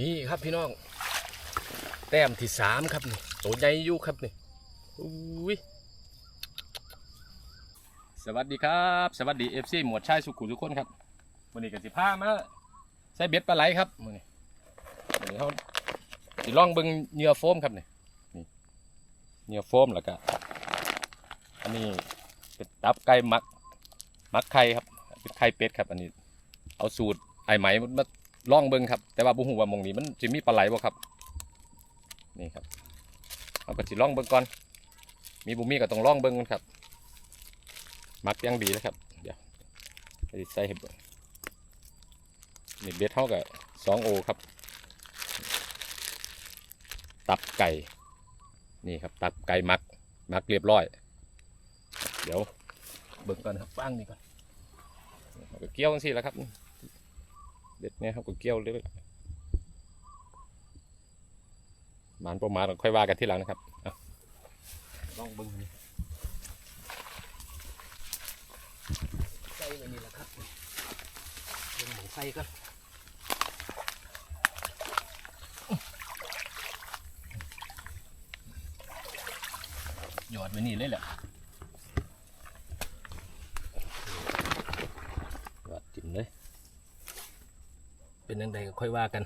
นี่ครับพี่น้อง แต้มที่สามครับนี่ตัวใหญ่อยู่ครับนี่อุ้ยสวัสดีครับ สวัสดีเอฟซีหมวดชายสุขุทุกคนครับวันนี้กันสิพามาใส่เบ็ดปลาไหลครับมือนี้มื้อนี้เขาสิลองเบิ่งเหยื่อโฟมครับนี่นี่เหยื่อโฟมแล้วก็อันนี้เป็นตับไก่มักมักไข่ครับเป็นไข่เป็ดครับ อันนี้ เอาสูตรไอ้ไหมมา ลองเบิ่งครับ แต่ว่าบุหูว่ามองนี้มันจะมีปลาไหลบ่ครับ นี่ครับเอาก็สิลองเบิ่งก่อน มีบุมีก็ต้องลองเบิ่งกันครับ มักยังดีนะครับ เดี๋ยวใส่ให้เบิ่งนี่เบ็ดเท่ากับสองโอครับ ตับไก่ นี่ครับ ตับไก่มัก มักเรียบร้อย เดี๋ยวเบิ่งก่อนครับฟังนี่ก่อนเกี่ยวจังซี่แล้วครับ เด็ดเนี่ยครับก็เกี่ยวเลยหมานประมาณค่อยว่ากันที่หลังนะครับเอาลองเบิ้งนี่ใส่ไว้นี่แหละครับเบิ้งหมูไส้ก็หยอดไว้นี่เลยแหละหยอดจิ้มเลย เป็นยังไงก็ค่อยว่ากัน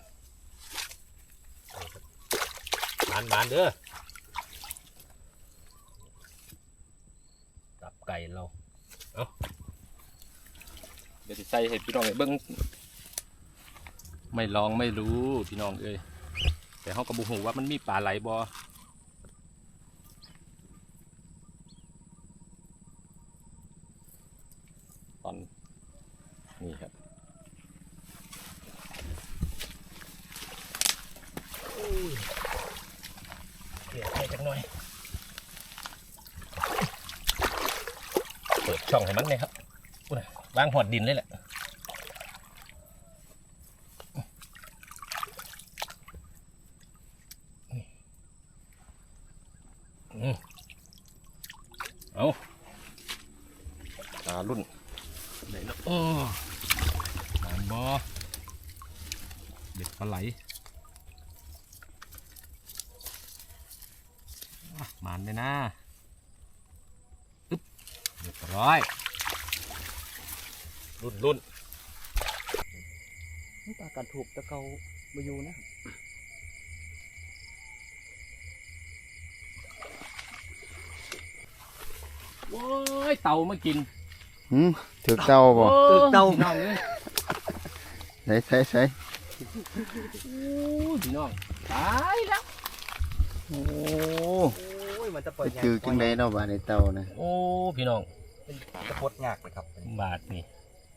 บานบานๆเด้อตับไก่เรา เอาเดี๋ยวจะใส่ให้พี่น้องเบิ้งไม่ลองไม่รู้พี่น้องเอ้ยแต่เขากระบุหูว่ามันมีปลาไหลบอ ช่องให้มันเลยครับวางหอดดินเลยแหละ อืมเอาตารุ่นไหนเนาะโอ้หมานบอเด็ดปลาไหล อะหมันเลยนะอึ๊บเรียบร้อยรุ่นรุ่นปลากันถูกตะเกามาอยู่นะโอ้ยเต่ามากินหืมถึกเต้าบ่ตึกเตาพี่น้องเลยใส่ใส่ใส่โอ้ยพี่น้องตายแล้วโอ้โอ้ยมันจะปล่อยไปถือจังไดเนาะบาดในเต้านะโอ้พี่น้อง เป็นตะพดยากเลยครับบาทนี่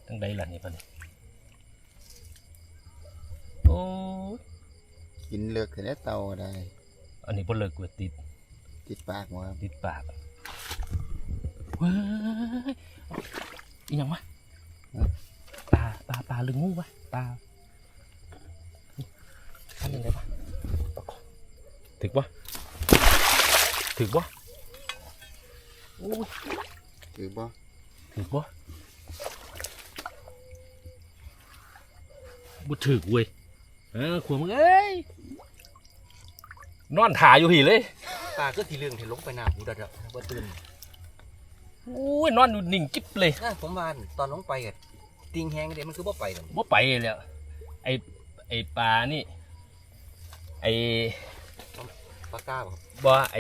ตั้งใดล่ะนี่พันนี่โอ้ยกินเลือกแต่เต้าได้ อันนี้พลเลิกกว่าติดติดปากบ่ครับติดปากเว้ยอีหยังวะปลาปลาปลาหรืองูวะปลาทำยังไงวะถึกวะถึกวะโอ้ย ถือบ่ถึกวะบ่ถึกเว้ยเออขวมึงเอ้ยนอนถ่ายอยู่หีเลยปลาก็ทีเรื่องเห็นลงไปหน้าหูดัดอะว่าตื่นโอ้ยนอนอยู่นิ่งกิ๊บเลยนะผมวานตอนลงไปอะติงแหงเดี๋ยวมันคือบ่ไปเลยบ่ไปแล้วไอไอปลานี่ไอปลาก้าบ่ครับบ่ไอ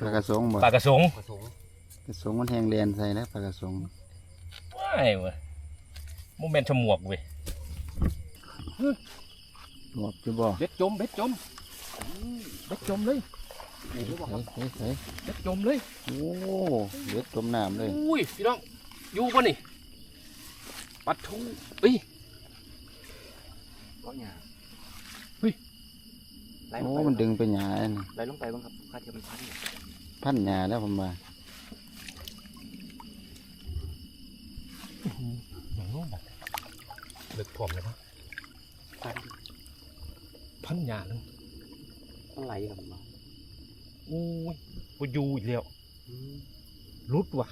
ปลากระสงบ่ปลากระสงผสม กระสงมันแห้งเรียนใส่นะปลากระสงว้ายเว้ยโมเมนต์ฉมวกเว้ยหมวกอยู่บ่เบ็ดจมเบ็ดจมเบ็ดจมเลยใส่ใส่ใส่เบ็ดจมเลยโอ้เลือดต้มน้ำเลยอุ้ยพี่น้องอยู่ป่ะนี่ปัดทูเอ้ยก็เนี่ยเฮ้ยไหลลโอ้งไปมันดึงไปหยาอันนี้ไหลลงไปบ้างครับคาดจะมันพันเนี่ยพันหยาแล้วผมว่า หนังบัดเลึกผมเลยปะพันพันยาหนึงอะไรครับมาอู้ยปอยู่อีกแล้วรุดว่ะ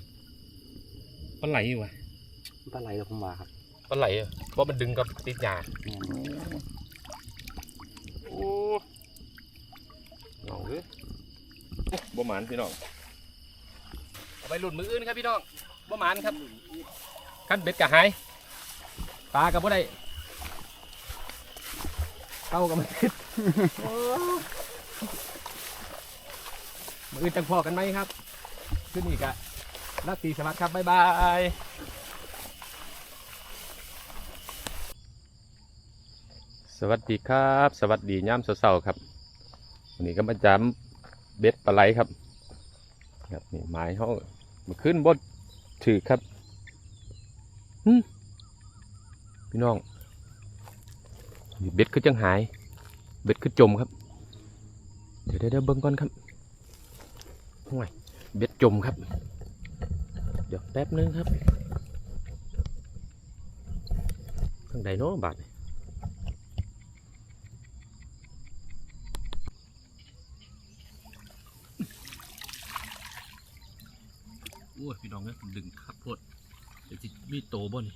ปลาไหลอยู่ว่ะปลาไหลเราผมว่าครับปลาไหลอะเพราะมันดึงกับติดยาโอ้โหน้องเอ้ยบ่หมานพี่น้องไปหลุดมืออื่นครับพี่น้องบ่หมานครับ ขั้นเบ็ดกะหายปลากับบ่ได้เข้ากับมันติดมืออื่นจังพอกันไหมครับ ขึ้นอีกอะรักตีสวัสดิ์ครับ บ๊ายบายสวัสดีครับ สวัสดีย่ามเสาๆครับวันนี้ก็มาจำเบ็ดปลาไหลครับ ครับนี่ไม้เขามาขึ้นบดถือครับ พี่น้องนี่เบ็ดคือจังหาย เบ็ดคือจมครับเดี๋ยวเดี๋ยวเดี๋ยวเบิ้งก่อนครับห่วยเบ็ดจมครับ เดี๋ยวแป๊บนึงครับทางใดเนาะบาทนี่โอ้ยพี่น้องเนี่ยผมดึงครับโพด เดี๋ยวจิมีโตบ่นี่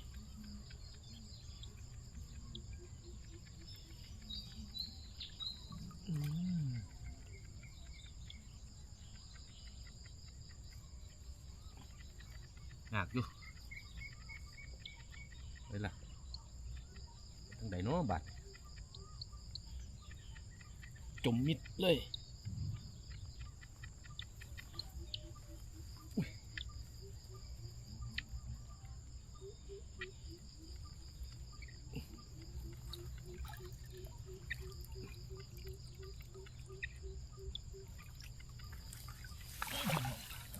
หนักอยู่ไปละทางใดเนาะบาทจมมิดเลยอุ๊ย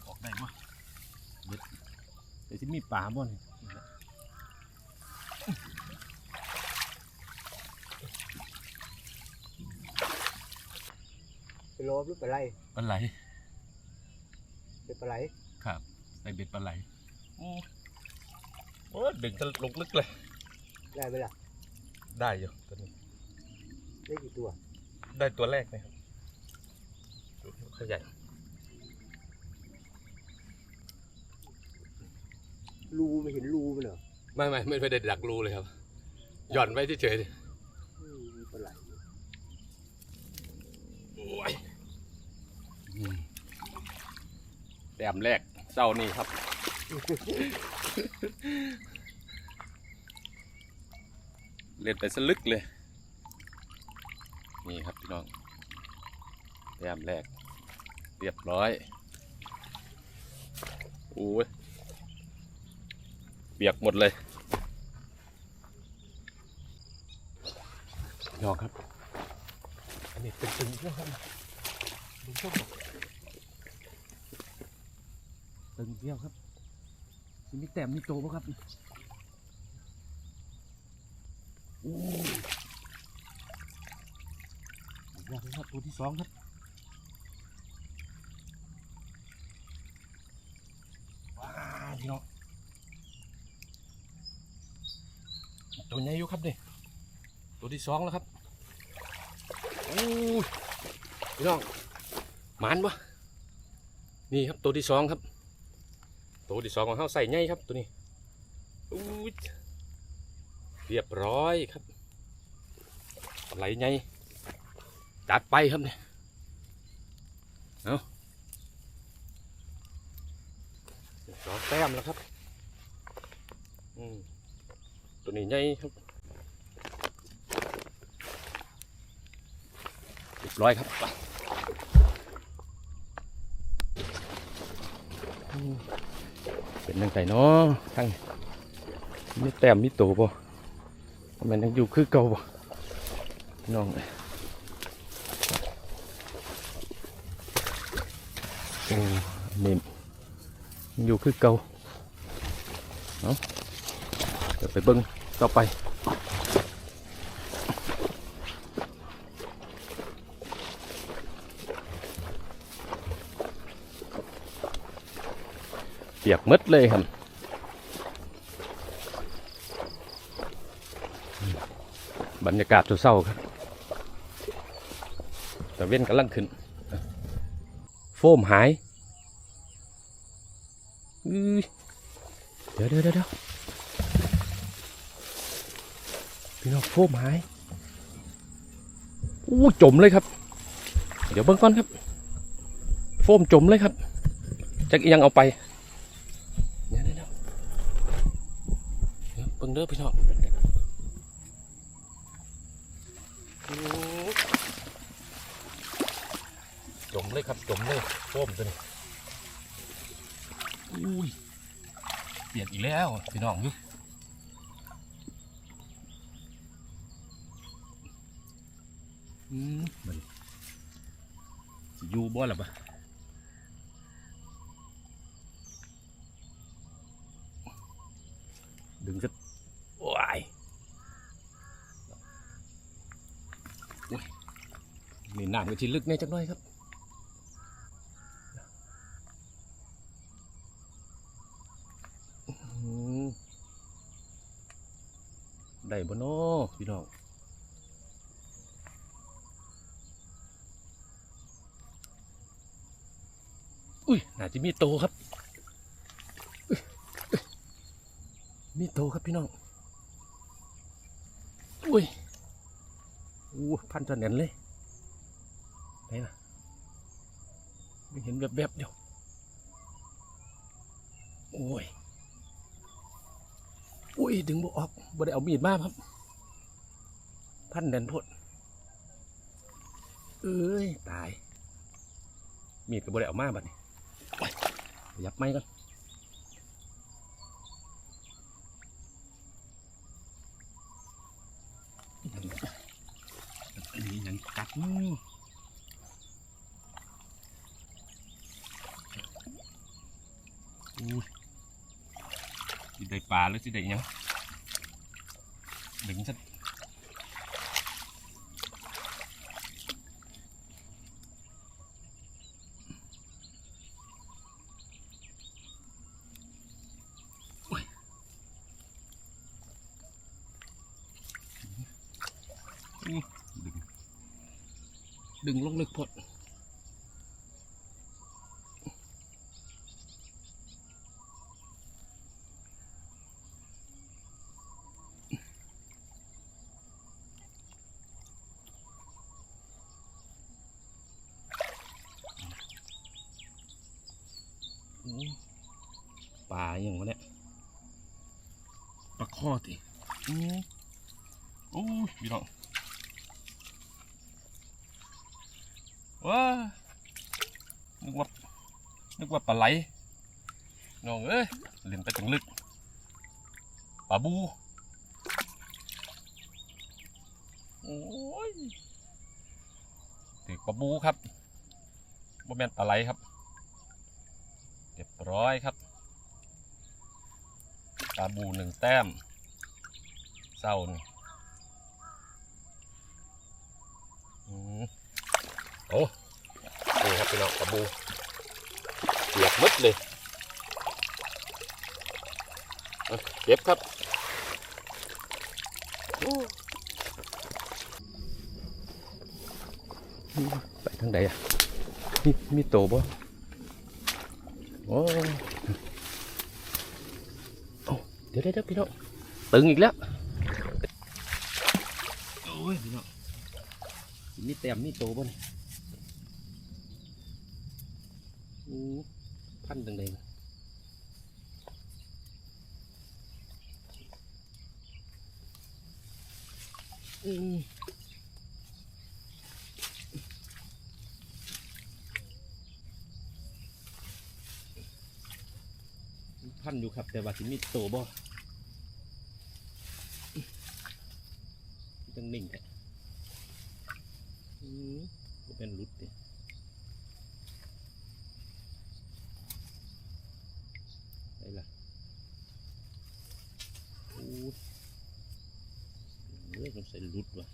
ออกได้ปะเบ็ดเดี๋ยวจะมีปลาบ่นี่ ไปโล บหรือไปไล่ปลาไหลไปปลาไหลครับใส่เบ็ดปลาไหลโอ้โอ้ดึงทะลงลึกเลย ได้ไหมล่ะได้อยู่ตัวนี้ ได้กี่ตัวได้ตัวแรกนะครับดูเขาใหญ่รูไม่เห็นรูมันเหรอไม่ไม่ไม่ไม่ได้ดักรูเลยครับหย่อนไว้เฉยอืมมีปลาไหล ๆโอ้ยอืม แต้มแรกเจ้านี่ครับ เล่นไปสลึกเลย นี่ครับพี่น้องแต้มแรก เรียบร้อยโอ้ยเปียกหมดเลยพี่น้องครับ อันนี้เป็นตึงเที่ยวครับตึงเที่ยวครับ ตึงเที่ยวครับสิมีแต้มมีโตปะครับโอ้ยากเลยครับตัวที่สองครับว้าวพี่น้องตัวใหญ่อยู่ครับนี่ตัวที่สองแล้วครับโอ้ยพี่น้องหมันปะนี่ครับตัวที่สองครับ ตัวที่สองของเขาใส่ไงครับตัวนี้อู้เรียบร้อยครับไหลไงจัดไปครับเนี่ยเอาสองแต้มแล้วครับอืมตัวนี้ไงครับเรียบร้อยครับไป เป็นยังไงเนาะทั้งมีแต้มมีโตบ่มันยังอยู่คือเก่าบ่น้องเอ้ยโอ้นี่ยอยู่คือเก่าเนาะจะไปเบิ้งต่อไป ปียกมดเลยครับบรรยากาศเศร้าครับ แต่เว้นกำลังขึ้น โฟมหายเดี๋ยวเดี๋ยวเดี๋ยวพี่น้องโฟมหายอู้จมเลยครับ เดี๋ยวเบิ่งก่อนครับ โฟมจมเลยครับจากยังเอาไปเดี๋ยวเดี๋ยวเดี๋ยว เด้อพี่น้องจมเลยครับจมเลยโฟมตัวนี้อุ้ยเปียกอีกแล้วพี่น้องอยู่อืมมันสิอยู่บ่ล่ะบะดึงสักว้ายโอ้ย นี่น้ำก็ชิลึกแน่จักหน่อยครับอืมได้บ่เนาะพี่น้องอุ้ยน่าจะมีโตครับอุ๊ยมีโตครับพี่น้อง อุ้ยอู้พันจนแน่นเลย ไหนล่ะไม่เห็นแบบแบบเดียวโอ้ยอุ้ยดึงบออกบ่ได้เอามีดมากครับ พันแดนพดเอ้ย ตาย มีดก็บ่ได้เอามาบัดนี้ยับไม้ก่อนอันนี้ยังกัดมืออุ้ย สิได้ ปลาหรือสิได้หยังดึงสักโอ้ยอืมดึงดึงลงลึกพดอืมปลา อย่างวะเนี่ยปลาข้อติอืมโอ้ยพี่น้องว้านึกว่านึกว่าปลาไหลน้องเอ้ยเล่นไปถึงลึกปลาบู โอ้ยถือปลาบูครับบ่แม่นปลาไหลครับเรียบร้อยครับ ปลาบูหนึ่งแต้มเศร้านี่โอ้นี่ครับพี่น้องปลาบูเปียกหมดเลยเอาเก็บครับไปทางใดอะมีมีโตบ่โอ้ยโอ้ ดี๋ยวเดี๋ยวเดี๋ยวพี่น้องตึงอีกแล้วโอ้ยพี่น้องมีแต้มมีโตบ่เนี่ยอู้พันตังใดนะอืมพันอยู่ครับแต่ว่าสิมีโตบ่จัง นิ่งแท้อืมบ่เป็นหลุดเด้ไอ้ละโอ้ยเอ้ยมันใส่หลุดว่ะ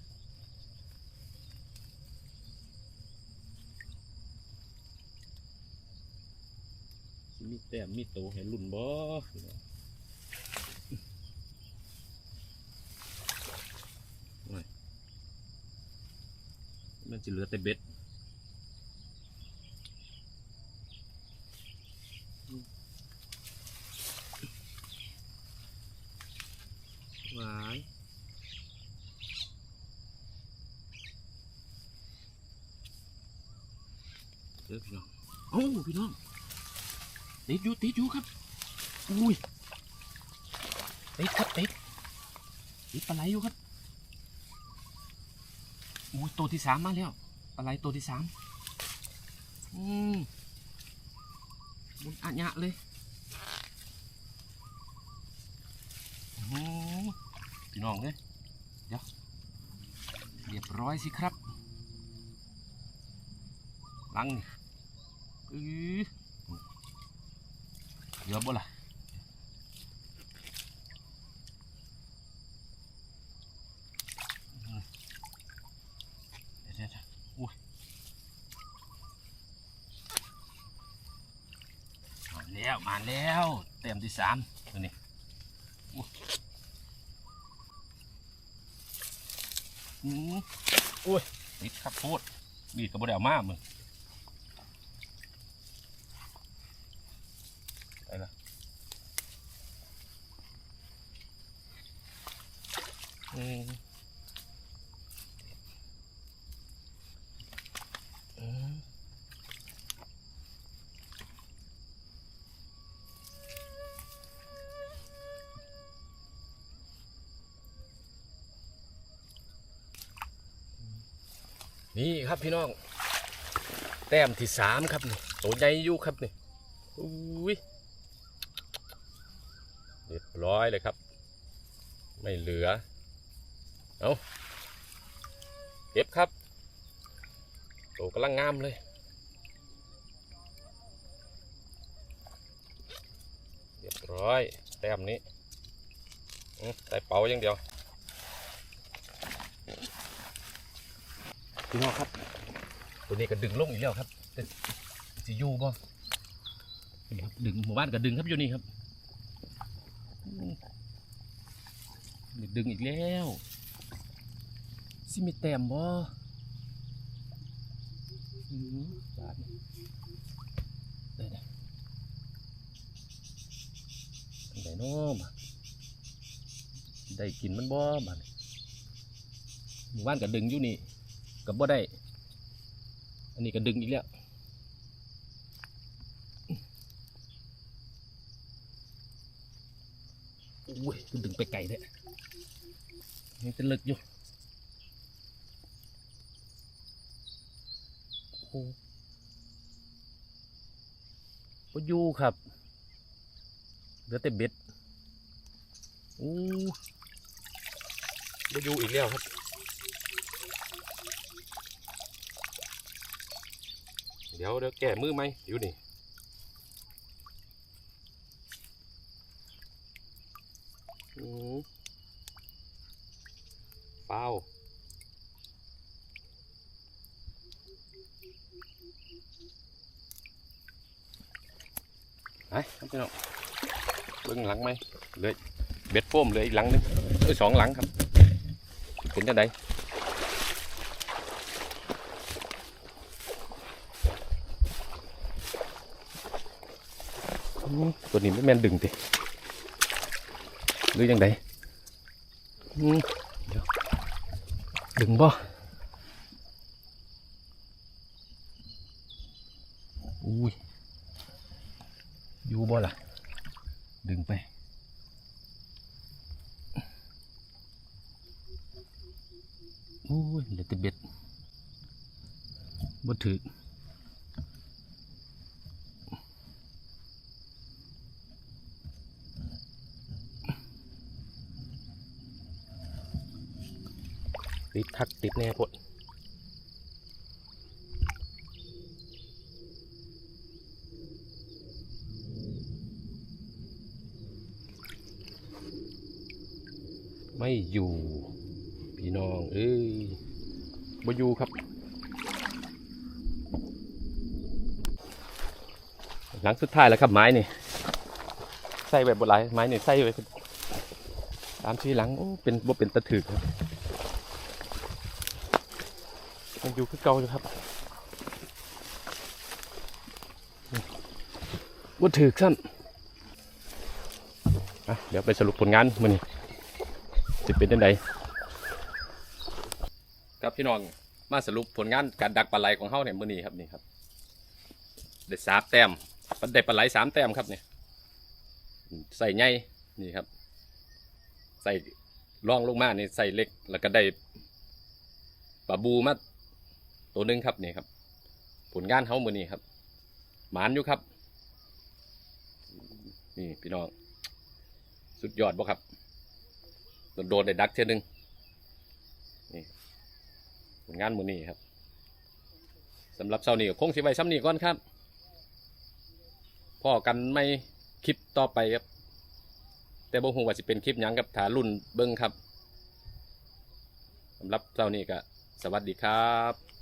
สิมีแต้มมีโตให้รุ่นบ่พี่น้องโอ้ยมัน จะเหลือแต่เบ็ดหวายเด้อพี่น้องโอ้พี่น้องติดอยู่ติดอยู่ครับอุ้ยติดครับติดติดปลาไหลอยู่ครับ อุ้ยตัวที่สามมาแล้วปลาไหลตัวที่สามอืมมุนอัญะเลยอื้พี่น้องเลยเดี๋ยวเรียบร้อยสิครับลังนี่อือเยอะบ่ล่ะอืมเดี๋ยวเดี๋ยวเดี๋ยวอุ้ยมาแล้วมาแล้วเต็ม ที่สามตัวนี้อุ้ยติดครับโพดบีดกับบไดเอามากมึง นี่ครับพี่น้อง แต้มที่สามครับนี่ตัวใหญ่อยู่ครับนี่อุ้ยเรียบร้อยเลยครับ ไม่เหลือ เอาเก็บครับโตกำลังงามเลยเรียบร้อย แต้มนี้ใส่เป๋าอย่างเดียว พี่น้องครับ ตัวนี้ก็ดึงลงอีกแล้วครับแต่สิอยู่บ่นี่ครับดึงหมู่บ้านก็ดึงครับอยู่นี่ครับดึงอีกแล้วซิมีแต้มบ่อื้อหือบาดนี่ได้ได้ไหนน้อบาดได้กินมันบ่บาดนี่หมู่บ้านก็ดึงอยู่นี่ กับบ่ได้ อันนี้ก็ดึงอีกแล้วอุ้ยดึงไปไกลแท้ยังจะเลิกอยู่โอ้ก็อยู่ครับเหลือแต่เบ็ดอู้ก็อยู่อีกแล้วครับ ดี๋ยวเดี๋ยวแก้มือไหมอยู่นี่อืมเปล่าไปครับพี่น้องเบิ้งหลังไหมเลยเบ็ดโฟมเลยอีกหลังหนึงเอ้ยสองหลังครับเป็นจังได ตัวนี้ไม่แม่นดึงติหรือยังไงเดี๋ยวดึงบ่อุ้ยอยู่บ่ล่ะ ดึงไปอุ้ยเหลือแต่เบ็ดบ่ถือ ติดคักติดแน่พดไม่อยู่ พี่น้องเอ้ยบ่อยู่ครับ หลังสุดท้ายแล้วครับไม้นี่ใส่แบบบดหลายไม้นี่ใส่ไว้ตามที่หลังเป็นบ่เป็นตะถือครับ ยังอยู่คือเก่าอยู่ครับว่าถือซ้ำอะเดี๋ยวไปสรุปผลงานมือนี้จะเป็นยังไงครับพี่น้องมาสรุปผลงานการดักปลาไหลของเฮาเนี่ยมือนี้ครับนี่ครับได้สามแต้มได้ปลาไหลสามแต้มครับเนี่ยใส่ใหญ่นี่ครับ ใส่ร่องลงมานี่ใส่เล็กแล้วก็ได้ปลาบูมา ตัวหนึ่งครับนี่ครับ ผลงานเขามือนี้ครับ หมานอยู่ครับ นี่พี่น้อง สุดยอดบ่ครับ โดนได้ดักเท่อหนึงนี่ผลงานมือนี้ครับสำหรับเช้านี้คงสิไว้ซ้ำนี้ก่อนครับพ่อกันไม่คลิปต่อไปครับ แต่บ่ฮู้ว่าสิเป็นคลิปหยังกับถารุ่นเบิ่งครับสำหรับเช้านี้ก็สวัสดีครับ